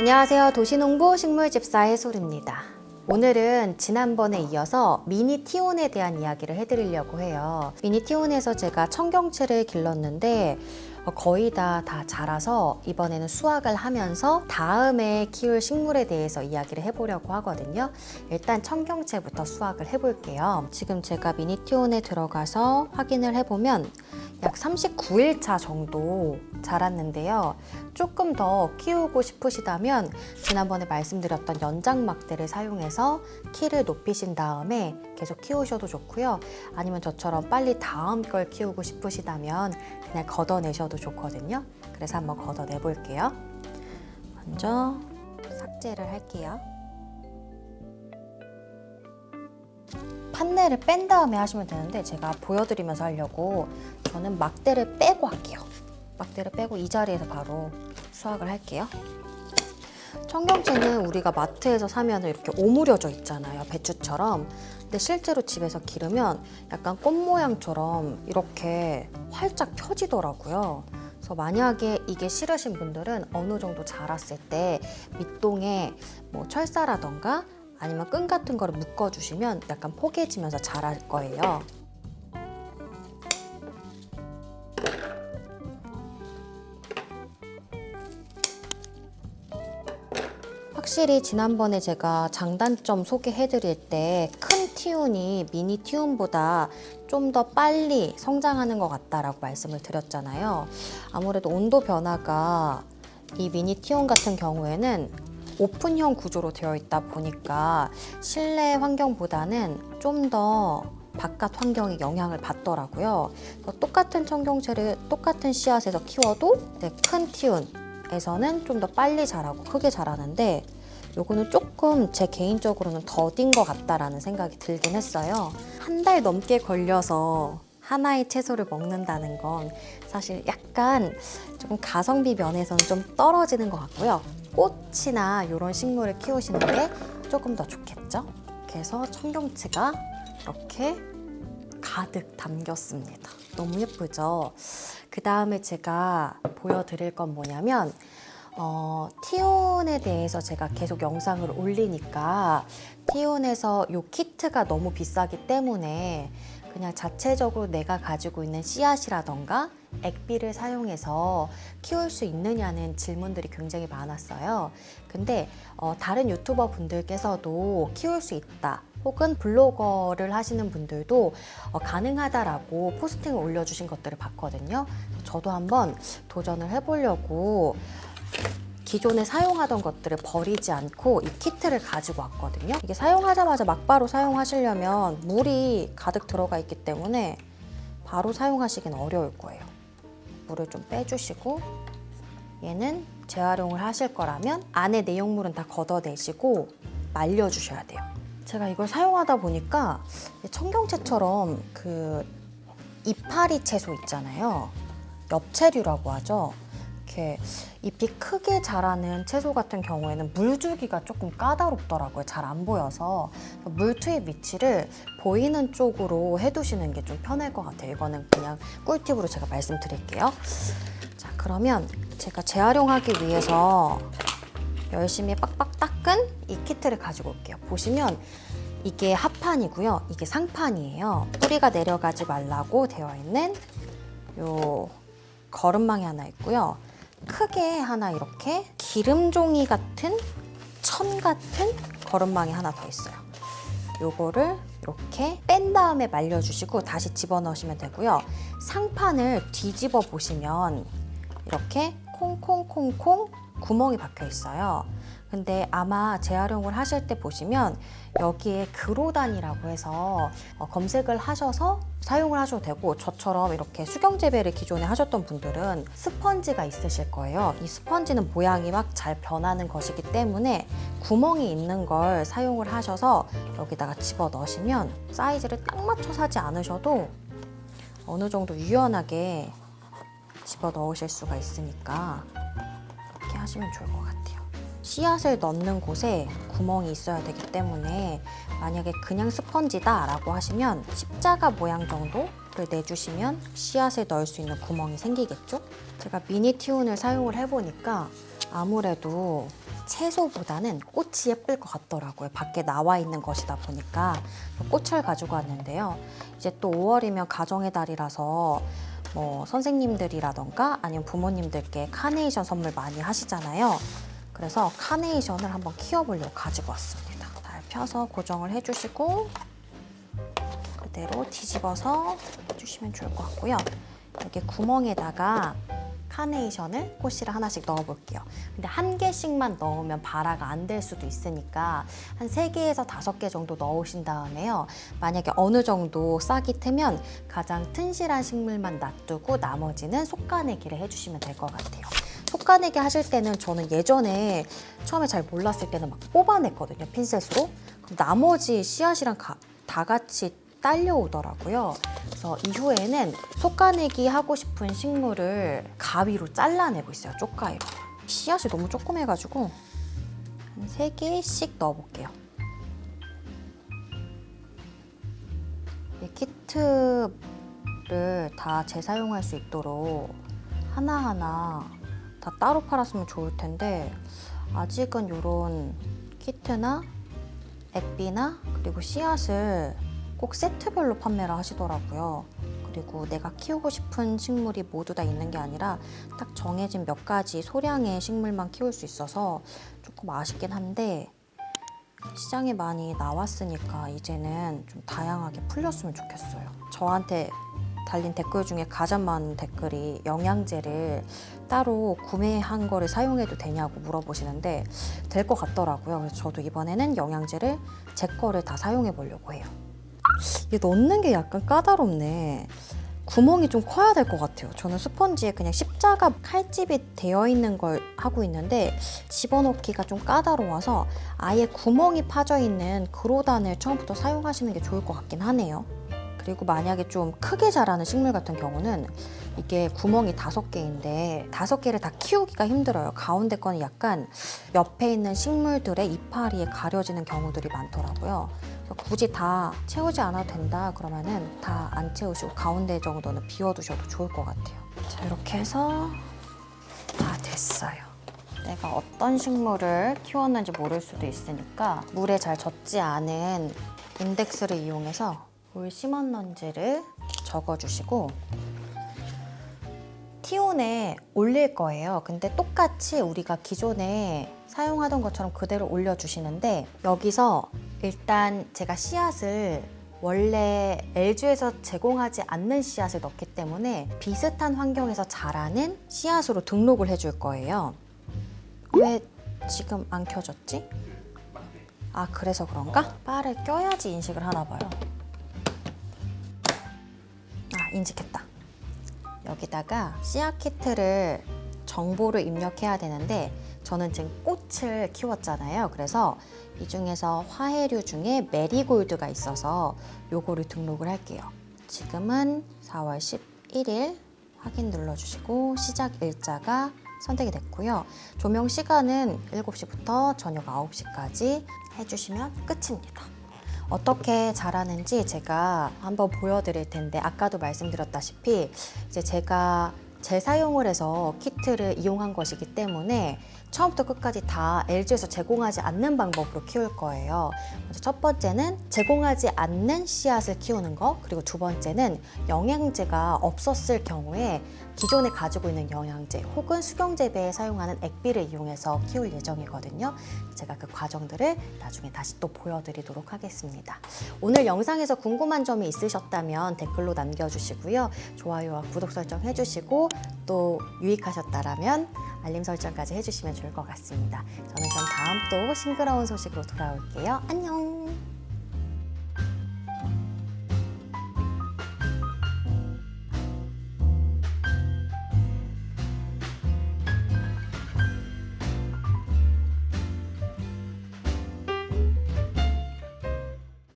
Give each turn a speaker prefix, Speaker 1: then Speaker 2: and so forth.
Speaker 1: 안녕하세요. 도시농부 식물집사 해솔입니다. 오늘은 지난번에 이어서 미니 티온에 대한 이야기를 해드리려고 해요. 미니 티온에서 제가 청경채를 길렀는데 어, 거의 다 다 자라서 이번에는 수확을 하면서 다음에 키울 식물에 대해서 이야기를 해보려고 하거든요. 일단 청경채부터 수확을 해볼게요. 지금 제가 미니 티온에 들어가서 확인을 해보면 약 39일 차 정도 자랐는데요. 조금 더 키우고 싶으시다면 지난번에 말씀드렸던 연장막대를 사용해서 키를 높이신 다음에 계속 키우셔도 좋고요. 아니면 저처럼 빨리 다음 걸 키우고 싶으시다면 그냥 걷어내셔도 좋거든요. 그래서 한번 걷어내 볼게요. 먼저 삭제를 할게요. 판넬을 뺀 다음에 하시면 되는데 제가 보여드리면서 하려고 저는 막대를 빼고 할게요. 막대를 빼고 이 자리에서 바로 수확을 할게요. 청경채는 우리가 마트에서 사면 이렇게 오므려져 있잖아요. 배추처럼. 근데 실제로 집에서 기르면 약간 꽃 모양처럼 이렇게 활짝 펴지더라고요. 그래서 만약에 이게 싫으신 분들은 어느 정도 자랐을 때 밑동에 뭐 철사라던가 아니면 끈 같은 거를 묶어주시면 약간 포개지면서 자랄 거예요. 확실히 지난번에 제가 장단점 소개해드릴 때 큰 티운이 미니 티운보다 좀 더 빨리 성장하는 것 같다라고 말씀을 드렸잖아요. 아무래도 온도 변화가 이 미니 티운 같은 경우에는 오픈형 구조로 되어 있다 보니까 실내 환경보다는 좀더 바깥 환경에 영향을 받더라고요. 똑같은 청경채를 똑같은 씨앗에서 키워도 네, 큰 티운에서는 좀 더 빨리 자라고 크게 자라는데 요거는 조금 제 개인적으로는 더딘 것 같다라는 생각이 들긴 했어요. 한 달 넘게 걸려서 하나의 채소를 먹는다는 건 사실 약간 조금 가성비 면에서는 좀 떨어지는 것 같고요. 꽃이나 이런 식물을 키우시는 게 조금 더 좋겠죠. 그래서 청경채가 이렇게 가득 담겼습니다. 너무 예쁘죠? 그 다음에 제가 보여드릴 건 뭐냐면 어, 티온에 대해서 제가 계속 영상을 올리니까 티온에서 요 키트가 너무 비싸기 때문에 그냥 자체적으로 내가 가지고 있는 씨앗이라던가 액비를 사용해서 키울 수 있느냐는 질문들이 굉장히 많았어요. 근데 어, 다른 유튜버 분들께서도 키울 수 있다. 혹은 블로거를 하시는 분들도 어, 가능하다라고 포스팅을 올려주신 것들을 봤거든요. 저도 한번 도전을 해보려고 기존에 사용하던 것들을 버리지 않고 이 키트를 가지고 왔거든요. 이게 사용하자마자 막바로 사용하시려면 물이 가득 들어가 있기 때문에 바로 사용하시긴 어려울 거예요. 물을 좀 빼주시고 얘는 재활용을 하실 거라면 안에 내용물은 다 걷어내시고 말려주셔야 돼요. 제가 이걸 사용하다 보니까 청경채처럼 그 이파리 채소 있잖아요. 엽채류라고 하죠. 이렇게 잎이 크게 자라는 채소 같은 경우에는 물 주기가 조금 까다롭더라고요. 잘 안 보여서 물 투입 위치를 보이는 쪽으로 해두시는 게 좀 편할 것 같아요. 이거는 그냥 꿀팁으로 제가 말씀드릴게요. 자, 그러면 제가 재활용하기 위해서 열심히 빡빡 닦은 이 키트를 가지고 올게요. 보시면 이게 합판이고요. 이게 상판이에요. 뿌리가 내려가지 말라고 되어 있는 요 거름망이 하나 있고요. 크게 하나 이렇게 기름종이 같은 천 같은 거름망이 하나 더 있어요. 요거를 이렇게 뺀 다음에 말려주시고 다시 집어넣으시면 되고요. 상판을 뒤집어 보시면 이렇게 콩콩콩콩 구멍이 박혀 있어요. 근데 아마 재활용을 하실 때 보시면 여기에 그로단이라고 해서 어, 검색을 하셔서 사용을 하셔도 되고 저처럼 이렇게 수경 재배를 기존에 하셨던 분들은 스펀지가 있으실 거예요. 이 스펀지는 모양이 막 잘 변하는 것이기 때문에 구멍이 있는 걸 사용을 하셔서 여기다가 집어 넣으시면 사이즈를 딱 맞춰 사지 않으셔도 어느 정도 유연하게 집어 넣으실 수가 있으니까 이렇게 하시면 좋을 것 같아요. 씨앗을 넣는 곳에 구멍이 있어야 되기 때문에 만약에 그냥 스펀지다 라고 하시면 십자가 모양 정도를 내주시면 씨앗을 넣을 수 있는 구멍이 생기겠죠? 제가 미니 티온을 사용을 해보니까 아무래도 채소보다는 꽃이 예쁠 것 같더라고요. 밖에 나와 있는 것이다 보니까 꽃을 가지고 왔는데요. 이제 또 5월이면 가정의 달이라서 뭐 선생님들이라던가 아니면 부모님들께 카네이션 선물 많이 하시잖아요. 그래서 카네이션을 한번 키워보려고 가지고 왔습니다. 잘 펴서 고정을 해주시고 그대로 뒤집어서 해주시면 좋을 것 같고요. 여기 구멍에다가 카네이션을 꽃씨를 하나씩 넣어볼게요. 근데 한 개씩만 넣으면 발화가 안 될 수도 있으니까 한 세개에서 다섯 개 정도 넣으신 다음에요. 만약에 어느 정도 싹이 트면 가장 튼실한 식물만 놔두고 나머지는 속가내기를 해주시면 될 것 같아요. 속가내기 하실 때는 저는 예전에 처음에 잘 몰랐을 때는 막 뽑아냈거든요, 핀셋으로. 그럼 나머지 씨앗이랑 가- 다 같이 딸려오더라고요. 그래서 이후에는 속가내기 하고 싶은 식물을 가위로 잘라내고 있어요, 쪽가위로. 씨앗이 너무 조그매가지고 한세 개씩 넣어볼게요. 이 키트를 다 재사용할 수 있도록 하나하나 다 따로 팔았으면 좋을 텐데 아직은 이런 키트나 액비나 그리고 씨앗을 꼭 세트별로 판매를 하시더라고요. 그리고 내가 키우고 싶은 식물이 모두 다 있는 게 아니라 딱 정해진 몇 가지 소량의 식물만 키울 수 있어서 조금 아쉽긴 한데 시장에 많이 나왔으니까 이제는 좀 다양하게 풀렸으면 좋겠어요. 저한테 달린 댓글 중에 가장 많은 댓글이 영양제를 따로 구매한 거를 사용해도 되냐고 물어보시는데 될 것 같더라고요. 그래서 저도 이번에는 영양제를 제 거를 다 사용해 보려고 해요. 이게 넣는 게 약간 까다롭네. 구멍이 좀 커야 될 것 같아요. 저는 스펀지에 그냥 십자가 칼집이 되어 있는 걸 하고 있는데 집어넣기가 좀 까다로워서 아예 구멍이 파져 있는 그로단을 처음부터 사용하시는 게 좋을 것 같긴 하네요. 그리고 만약에 좀 크게 자라는 식물 같은 경우는 이게 구멍이 다섯 개인데 다섯 개를 다 키우기가 힘들어요. 가운데 거는 약간 옆에 있는 식물들의 이파리에 가려지는 경우들이 많더라고요. 굳이 다 채우지 않아도 된다 그러면은 다 안 채우시고 가운데 정도는 비워두셔도 좋을 것 같아요. 자 이렇게 해서 다 됐어요. 내가 어떤 식물을 키웠는지 모를 수도 있으니까 물에 잘 젖지 않은 인덱스를 이용해서 물 심었는지를 적어주시고 티온에 올릴 거예요. 근데 똑같이 우리가 기존에 사용하던 것처럼 그대로 올려주시는데 여기서 일단 제가 씨앗을 원래 LG에서 제공하지 않는 씨앗을 넣기 때문에 비슷한 환경에서 자라는 씨앗으로 등록을 해줄 거예요. 왜 지금 안 켜졌지? 아 그래서 그런가? 바를 껴야지 인식을 하나 봐요. 아 인식했다. 여기다가 씨앗 키트를 정보를 입력해야 되는데 저는 지금 꽃을 키웠잖아요. 그래서 이 중에서 화해류 중에 메리골드가 있어서 요거를 등록을 할게요. 지금은 4월 11일 확인 눌러주시고 시작 일자가 선택이 됐고요. 조명 시간은 7시부터 저녁 9시까지 해주시면 끝입니다. 어떻게 자라는지 제가 한번 보여드릴 텐데 아까도 말씀드렸다시피 이제 제가 재사용을 해서 키트를 이용한 것이기 때문에 처음부터 끝까지 다 LG에서 제공하지 않는 방법으로 키울 거예요. 첫 번째는 제공하지 않는 씨앗을 키우는 거, 그리고 두 번째는 영양제가 없었을 경우에 기존에 가지고 있는 영양제 혹은 수경 재배에 사용하는 액비를 이용해서 키울 예정이거든요. 제가 그 과정들을 나중에 다시 또 보여드리도록 하겠습니다. 오늘 영상에서 궁금한 점이 있으셨다면 댓글로 남겨주시고요. 좋아요와 구독 설정 해주시고 또 유익하셨다라면 알림 설정까지 해주시면 좋을 것 같습니다. 저는 그럼 다음 또 싱그러운 소식으로 돌아올게요. 안녕!